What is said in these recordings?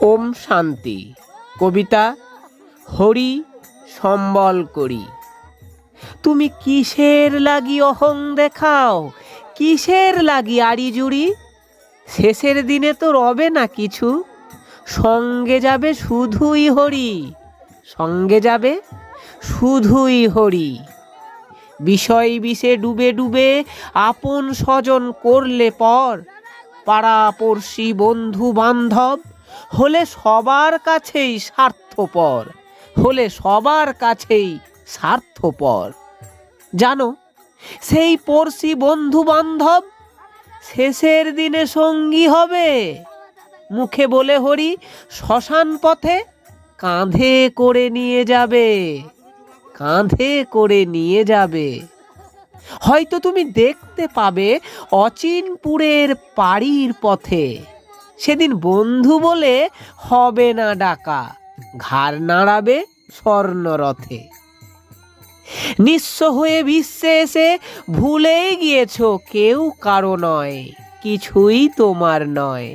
ওম শান্তি। কবিতা, হরি সম্বল করি। তুমি কিসের লাগি অহং দেখাও? কিসের লাগি আড়ি জুড়ি? শেষের দিনে তো রবে না কিছু। সঙ্গে যাবে শুধুই হরি। সঙ্গে যাবে শুধুই হরি। বিষয় বিষে ডুবে ডুবে আপন স্বজন করলে পর। পাড়া পড়শি বন্ধু বান্ধব হলে সবার কাছেই স্বার্থপর, হলে সবার কাছেই স্বার্থপর। জানো, সেই পড়শি বন্ধু বান্ধব শেষের দিনে সঙ্গী হবে। মুখে বলে হরি, শ্মশান পথে কাঁধে করে নিয়ে যাবে, কাঁধে করে নিয়ে যাবে। হয়তো তুমি দেখতে পাবে অচিনপুরের পাড়ির পথে। সেদিন বন্ধু বলে হবে না ডাকা, ঘাড় নাড়াবে স্বর্ণরথে। নিঃস্ব হয়ে বিশ্বে এসে ভুলেই গিয়েছ, কেউ কারও নয়, কিছুই তোমার নয়।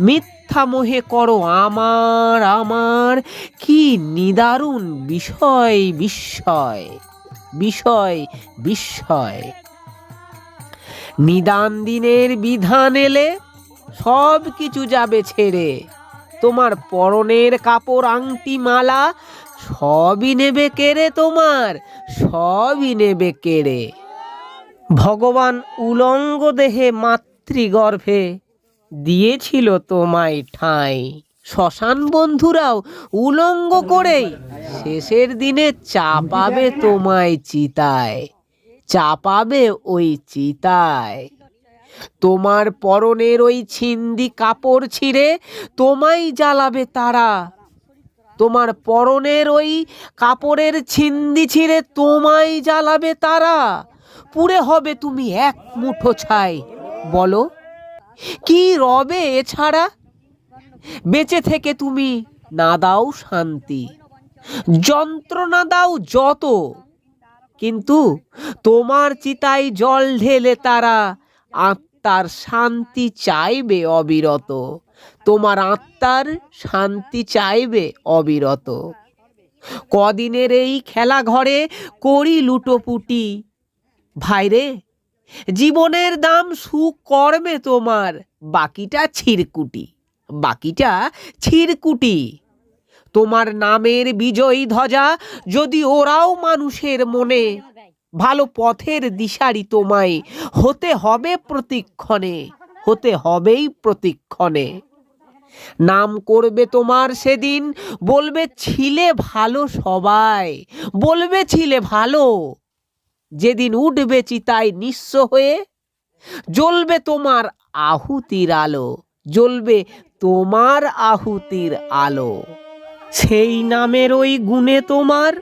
মিথ্যা মোহে করো আমার আমার, কি নিদারুণ বিষয়, বিস্ময় বিষয়, বিস্ময়। নিদান দিনের বিধান এলে সব কিছু যাবে ছেড়ে। তোমার পরনের কাপড়, আংটি, মালা সবই নেবে কেড়ে তোমার, সবই নেবে কেড়ে। ভগবান উলঙ্গ দেহে মাতৃগর্ভে দিয়েছিল তোমায় ঠাঁই। শ্মশান বন্ধুরাও উলঙ্গ করেই শেষের দিনে চাপাবে তোমায় চিতায়, চাপাবে ওই চিতায়। তোমার পরনের ওই ছিন্দি কাপড় ছিঁড়ে তোমাই জ্বালাবে তারা। তোমার পরনের ওই কাপড়ের ছিন্দি ছিঁড়ে তোমাই জ্বালাবে তারা। পুরে হবে তুমি এক মুঠো ছাই, বলো, কি রবে এছাড়া? বেঁচে থেকে তুমি না দাও শান্তি, যন্ত্রণা দাও যত, কিন্তু তোমার চিতায় জল ঢেলে তারা। আত্মার শান্তি চাইবে অবিরত। তোমার আত্মার শান্তি চাইবে অবিরত। কদিনের এই খেলা ঘরে করি লুটোপুটি। ভাইরে, জীবনের দাম সুকর্মে তোমার, বাকিটা ছিরকুটি। বাকিটা ছিরকুটি। তোমার নামের বিজয়ী ধ্বজা যদি ওরাও মানুষের মনে ভালো পথের দিশারি তোমায়। হতে হবে প্রতিক্ষণে, হতে হবেই প্রতিক্ষণে। নাম করবে তোমার সেদিন, বলবে, ছিলে ভালো সবাই, বলবে, ছিলে ভালো। যেদিন উঠবে চিতায় নিঃস্ব হয়ে, জ্বলবে তোমার আহুতির আলো, জ্বলবে তোমার আহুতির আলো। সেই নামের ওই গুণে তোমার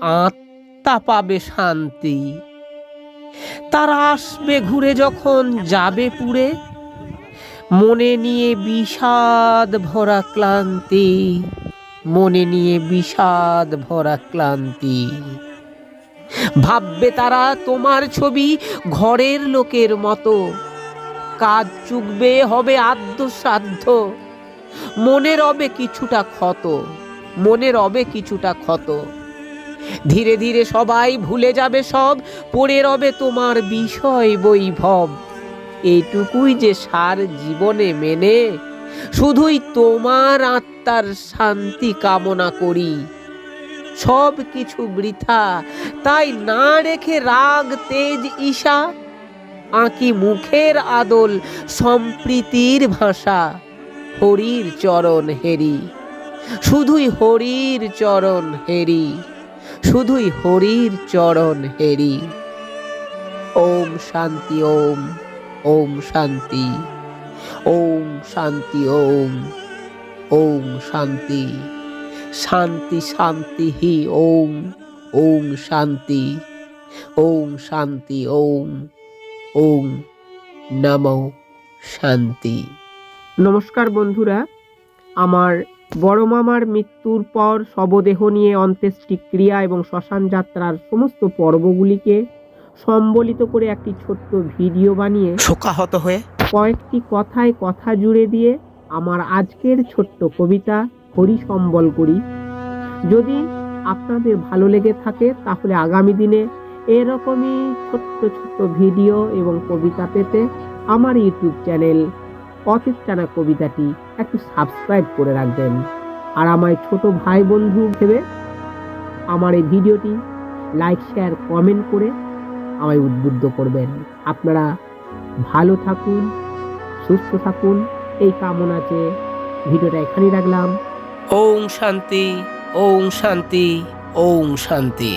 আত্মা পাবে শান্তি। তারা আসবে ঘুরে যখন যাবে পুরে। মনে নিয়ে বিষাদ ভরা ক্লান্তি। মনে নিয়ে বিষাদ ভরা ক্লান্তি। ভাববে তারা তোমার ছবি ঘরের লোকের মতো। কাজ চুকবে, হবে আদ্য সাধ্য মনে কিছুটা ক্ষত। মনে রবে কিছুটা ক্ষত। ধীরে ধীরে সবাই ভুলে যাবে সব, পড়ে রবে তোমার বিষয় বৈভব। এইটুকুই যে সার জীবনে মেনে, শুধুই তোমার আত্মার শান্তি কামনা করি। সব কিছু বৃথা, তাই না রেখে রাগ, তেজ, ঈশা, আঁকি মুখের আদল, সম্প্রীতির ভাষা, হরির চরণ হেরি, শুধুই হরির চরণ হেরি। শুধুই হরির চরণ হেরি। ওম শান্তি, ওম ওম শান্তি ওম শান্তি, ওম ওম শান্তি। শান্তি শান্তি হি, ওম ওম শান্তি ওম শান্তি, ওম ওম নমো শান্তি। নমস্কার বন্ধুরা, আমার বড় মামার মৃত্যুর পর শবদেহ নিয়ে অন্ত্যেষ্টি ক্রিয়া এবং শ্মশান যাত্রার সমস্ত পর্বগুলিকে সম্বলিত করে একটি ছোট্ট ভিডিও বানিয়ে শোকাহত হয়ে কয়েকটি কথায় কথা জুড়ে দিয়ে আমার আজকের ছোট্ট কবিতা হরি সম্বল করি। যদি আপনাদের ভালো লেগে থাকে তাহলে আগামী দিনে এরকমই ছোট্ট ছোট্ট ভিডিও এবং কবিতা পেতে আমার ইউটিউব চ্যানেল অতীত টানা কবিতাটি একটু সাবস্ক্রাইব করে রাখবেন। আর আমায় ছোট ভাই বন্ধু ভেবে আমার এই ভিডিওটি লাইক শেয়ার কমেন্ট করে আমায় উদ্বুদ্ধ করবেন। আপনারা ভালো থাকুন, সুস্থ থাকুন। এই কামনা চেয়ে ভিডিওটা এখানেই রাখলাম। ওম শান্তি ওম শান্তি ওম শান্তি।